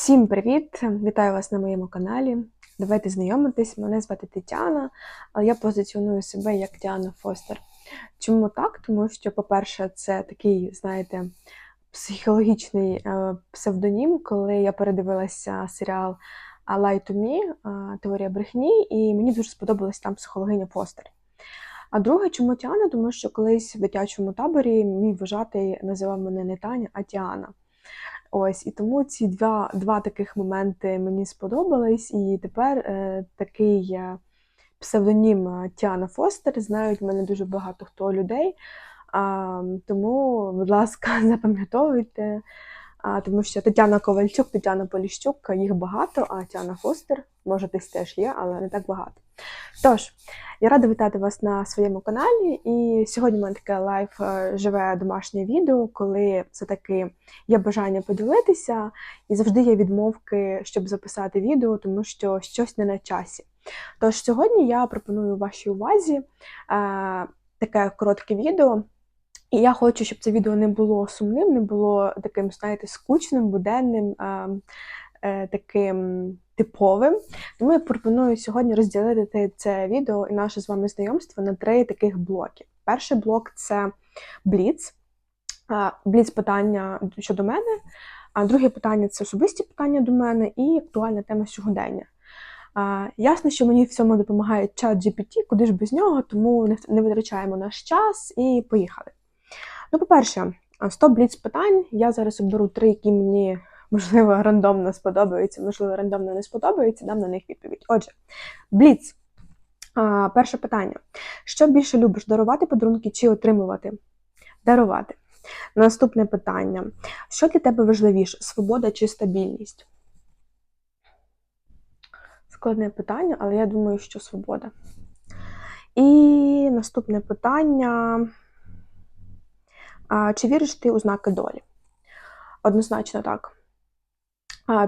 Всім привіт! Вітаю вас на моєму каналі. Давайте знайомитись. Мене звати Тетяна, але я позиціоную себе як Діана Фостер. Чому так? Тому що, по-перше, це такий, знаєте, психологічний е, псевдонім, коли я передивилася серіал Lie to Me, е, Теорія брехні, і мені дуже сподобалась там психологиня Фостер. А друге, чому Тіана? Тому що колись в дитячому таборі мій вважатий називав мене не Таня, а Тіана. Ось, і тому ці два два таких моменти мені сподобались, і тепер е, такий е, псевдонім е, Тіана Фостер знають мене дуже багато хто людей. А, Тому, будь ласка, запам'ятовуйте, тому що Тетяна Ковальчук, Тетяна Поліщук, їх багато, а Тіана Фостер, може, десь теж є, але не так багато. Тож, я рада вітати вас на своєму каналі. І сьогодні в мене таке лайв е, живе домашнє відео, коли все-таки є бажання поділитися, і завжди є відмовки, щоб записати відео, тому що щось не на часі. Тож сьогодні я пропоную вашій увазі е, таке коротке відео. І я хочу, щоб це відео не було сумним, не було таким, знаєте, скучним, буденним, е, е, таким типовим. Тому я пропоную сьогодні розділити це відео і наше з вами знайомство на три таких блоки. Перший блок це бліц. Бліц питання щодо мене, а друге питання це особисті питання до мене і актуальна тема сьогодення. А, Ясно, що мені в цьому допомагає чат GPT, куди ж без нього, тому не витрачаємо наш час і поїхали. Ну, по-перше, 100 бліц питань. Я зараз оберу три, які мені можливо, рандомно сподобаються, можливо, рандомно не сподобаються, дам на них відповідь. Отже, Бліц. Перше питання: що більше любиш дарувати подарунки чи отримувати? Дарувати. Наступне питання: що для тебе важливіше: свобода чи стабільність? Складне питання, але я думаю, що свобода. І наступне питання: чи віриш ти у знаки долі? Однозначно так.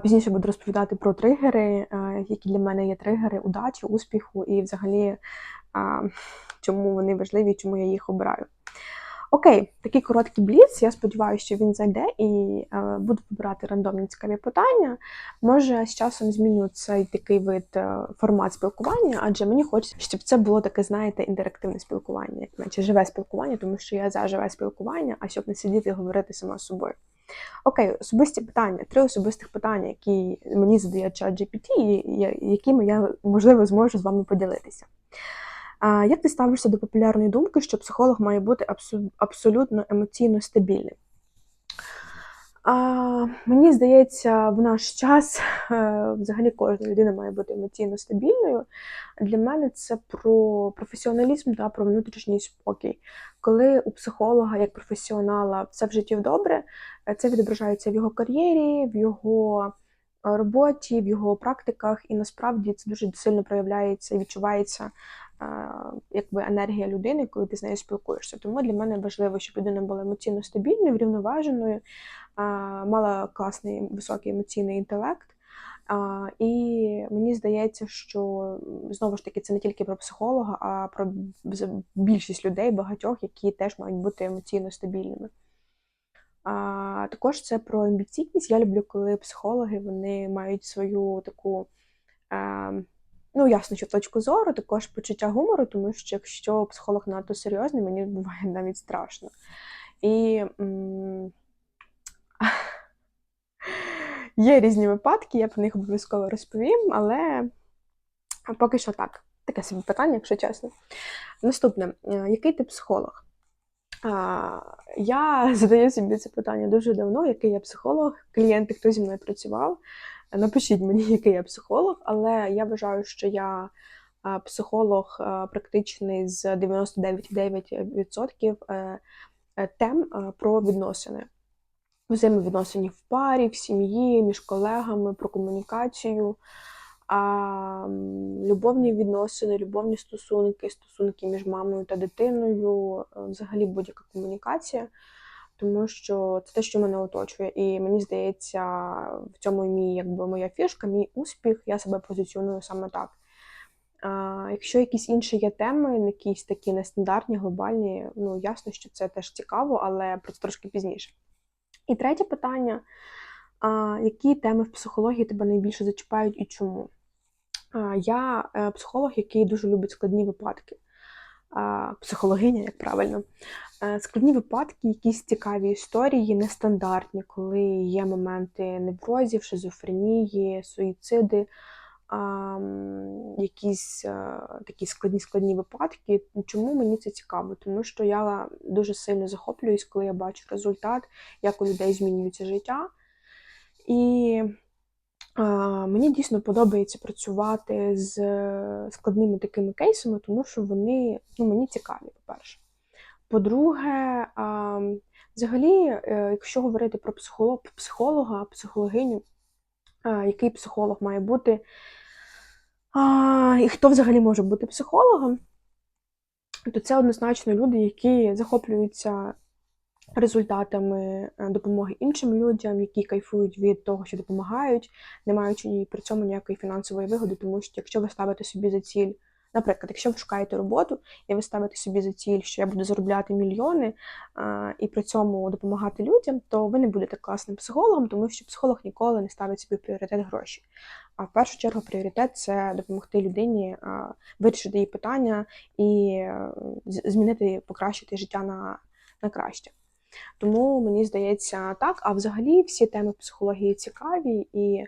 Пізніше буду розповідати про тригери, які для мене є тригери удачі, успіху і взагалі чому вони важливі, чому я їх обираю. Окей, такий короткий бліц. Я сподіваюся, що він зайде і буду вибирати рандомні цікаві питання. Може, з часом зміню цей такий вид е, формат спілкування, адже мені хочеться, щоб це було таке, знаєте, інтерактивне спілкування, як наче живе спілкування, тому що я за живе спілкування, а щоб не сидіти і говорити сама з собою. Окей, особисті питання, три особистих питання, які мені задає чат GPT, і якими я, можливо, зможу з вами поділитися. Як ти ставишся до популярної думки, що психолог має бути абсолютно емоційно стабільним? А, Мені здається, в наш час е, взагалі кожна людина має бути емоційно стабільною. Для мене це про професіоналізм та про внутрішній спокій. Коли у психолога, як професіонала, все в житті добре, е, це відображається в його кар'єрі, в його роботі, в його практиках, і насправді це дуже сильно проявляється і відчувається якби енергія людини, коли ти з нею спілкуєшся. Тому для мене важливо, щоб людина була емоційно стабільною, врівноваженою, мала класний високий емоційний інтелект. А, І мені здається, що знову ж таки це не тільки про психолога, а про більшість людей, багатьох, які теж мають бути емоційно стабільними. А, Також це про амбіційність. Я люблю, коли психологи вони мають свою таку. Е, Ну, ясно, що точку зору, також почуття гумору, тому що якщо психолог надто серйозний, мені буває навіть страшно. І є різні випадки, я про них обов'язково розповім, але поки що так. Таке собі питання, якщо чесно. Наступне, е, який ти психолог? Я задаю собі це питання дуже давно, який я психолог, клієнти, хто зі мною працював. Напишіть мені, який я психолог, але я вважаю, що я психолог практичний з 99,9% е, е, тем про відносини. Взаємовідносини в парі, в сім'ї, між колегами, про комунікацію, а, любовні відносини, любовні стосунки, стосунки між мамою та дитиною, е, взагалі будь-яка комунікація тому що це те, що мене оточує. І мені здається, в цьому мій, якби моя фішка, мій успіх, я себе позиціоную саме так. А, Якщо якісь інші є теми, якісь такі нестандартні, глобальні, ну ясно, що це теж цікаво, але про це трошки пізніше. І третє питання. А, Які теми в психології тебе найбільше зачіпають і чому? А, Я е, психолог, який дуже любить складні випадки. А, Психологиня, як правильно. Е, Складні випадки, якісь цікаві історії, нестандартні, коли є моменти неврозів, шизофренії, суїциди, якісь а, такі складні складні випадки. Чому мені це цікаво? Тому що я дуже сильно захоплююсь, коли я бачу результат, як у людей змінюється життя. І а, мені дійсно подобається працювати з складними такими кейсами, тому що вони ну, мені цікаві, по-перше. По-друге, а, взагалі, е, якщо говорити про психолог, психолога, психологиню, а, який психолог має бути, а, і хто взагалі може бути психологом, то це однозначно люди, які захоплюються результатами е, допомоги іншим людям, які кайфують від того, що допомагають, не маючи при цьому ніякої фінансової вигоди, тому що якщо ви ставите собі за ціль, наприклад, якщо ви шукаєте роботу і ви ставите собі за ціль, що я буду заробляти мільйони а, і при цьому допомагати людям, то ви не будете класним психологом, тому що психолог ніколи не ставить собі пріоритет гроші. А в першу чергу пріоритет це допомогти людині а, вирішити її питання і змінити, покращити життя на, на краще. Тому мені здається так. А взагалі всі теми психології цікаві, і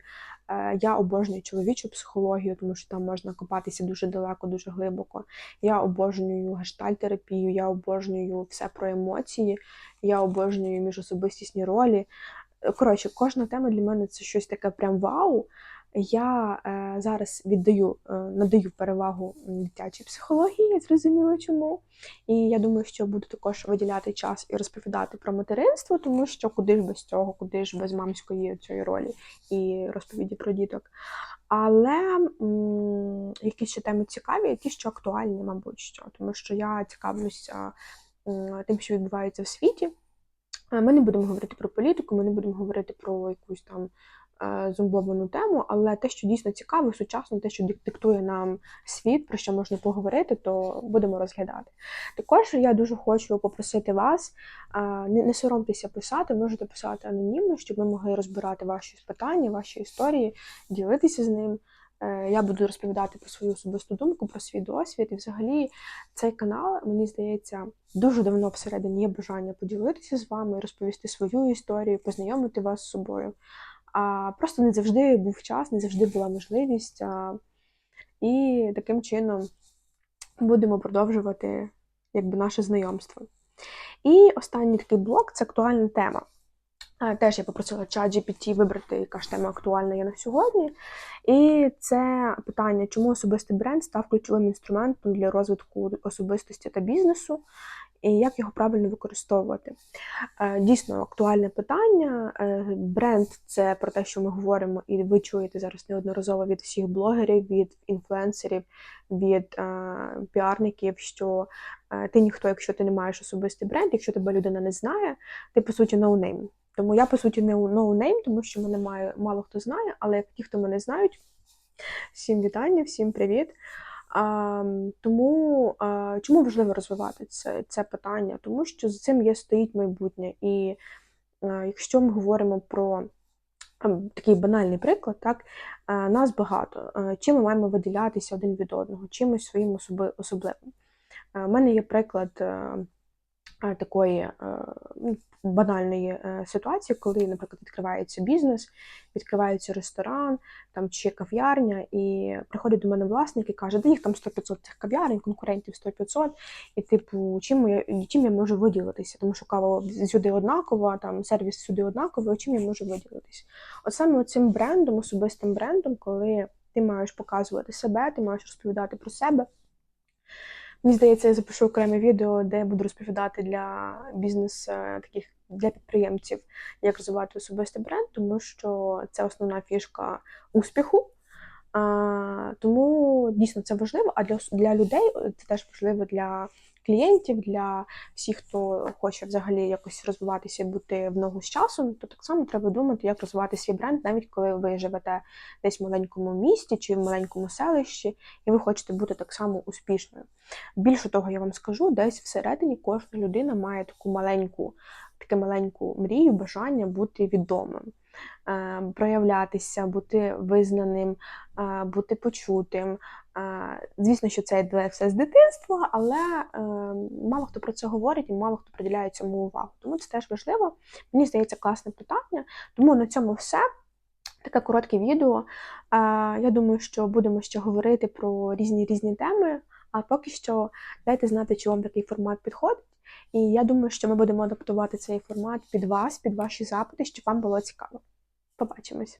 е, я обожнюю чоловічу психологію, тому що там можна копатися дуже далеко, дуже глибоко. Я обожнюю гештальтерапію, я обожнюю все про емоції, я обожнюю міжособистісні ролі. Коротше, кожна тема для мене це щось таке прям вау. Я е, зараз віддаю, е, надаю перевагу дитячій психології, зрозуміло чому. І я думаю, що буду також виділяти час і розповідати про материнство, тому що куди ж без цього, куди ж без мамської цієї ролі і розповіді про діток. Але м, якісь ще теми цікаві, які ще актуальні, мабуть, що, тому що я цікавлюся тим, що відбувається в світі. Е, Ми не будемо говорити про політику, ми не будемо говорити про якусь там зомбовану тему, але те, що дійсно цікаво, сучасно, те, що диктує нам світ, про що можна поговорити, то будемо розглядати. Також я дуже хочу попросити вас, е, не, не соромтеся писати, можете писати анонімно, щоб ми могли розбирати ваші питання, ваші історії, ділитися з ним. Е, Я буду розповідати про свою особисту думку, про свій досвід. І взагалі цей канал, мені здається, дуже давно всередині є бажання поділитися з вами, розповісти свою історію, познайомити вас з собою. А просто не завжди був час, не завжди була можливість. А, і таким чином будемо продовжувати якби, наше знайомство. І останній такий блок це актуальна тема. Теж я попросила чат GPT вибрати, яка ж тема актуальна є на сьогодні. І це питання, чому особистий бренд став ключовим інструментом для розвитку особистості та бізнесу, і як його правильно використовувати. Е, Дійсно актуальне питання. Е, Бренд це про те, що ми говоримо, і ви чуєте зараз неодноразово від всіх блогерів, від інфлюенсерів, від е, піарників, що ти ніхто, якщо ти не маєш особистий бренд, якщо тебе людина не знає, ти по суті ноунейм. Тому я, по суті, не ноунейм, тому що мене має, мало хто знає, але ті, хто мене знають, всім вітання, всім привіт. Тому чому важливо розвивати це, це питання? Тому що за цим є стоїть майбутнє. І якщо ми говоримо про такий банальний приклад, так, нас багато. Чим ми маємо виділятися один від одного, чимось своїм особливим. У мене є приклад е, е, такої е, ну, банальної е, ситуації, коли, наприклад, відкривається бізнес, відкривається ресторан там, чи кав'ярня, і приходить до мене власник і каже, да їх там 100-500 цих кав'ярень, конкурентів 100-500, і типу, чим я, чим я можу виділитися? Тому що кава сюди однакова, там сервіс сюди однаковий, чим я можу виділитися? От саме цим брендом, особистим брендом, коли ти маєш показувати себе, ти маєш розповідати про себе. Мені здається, я запишу окреме відео, де я буду розповідати для бізнес е, таких для підприємців, як розвивати особистий бренд, тому що це основна фішка успіху. А, тому дійсно це важливо. А для, для людей е, це теж важливо для клієнтів, для всіх, хто хоче взагалі якось розвиватися і бути в ногу з часом, то так само треба думати, як розвивати свій бренд, навіть коли ви живете десь в маленькому місті чи в маленькому селищі, і ви хочете бути так само успішною. Більше того, я вам скажу, десь всередині кожна людина має таку маленьку, таку маленьку мрію, бажання бути відомим. е, проявлятися, бути визнаним, е, бути почутим. Звісно, що це йде все з дитинства, але е, мало хто про це говорить і мало хто приділяє цьому увагу. Тому це теж важливо. Мені здається, класне питання. Тому на цьому все. Таке коротке відео. Я думаю, що будемо ще говорити про різні різні теми. А поки що дайте знати, чи вам такий формат підходить. І я думаю, що ми будемо адаптувати цей формат під вас, під ваші запити, щоб вам було цікаво. Побачимось!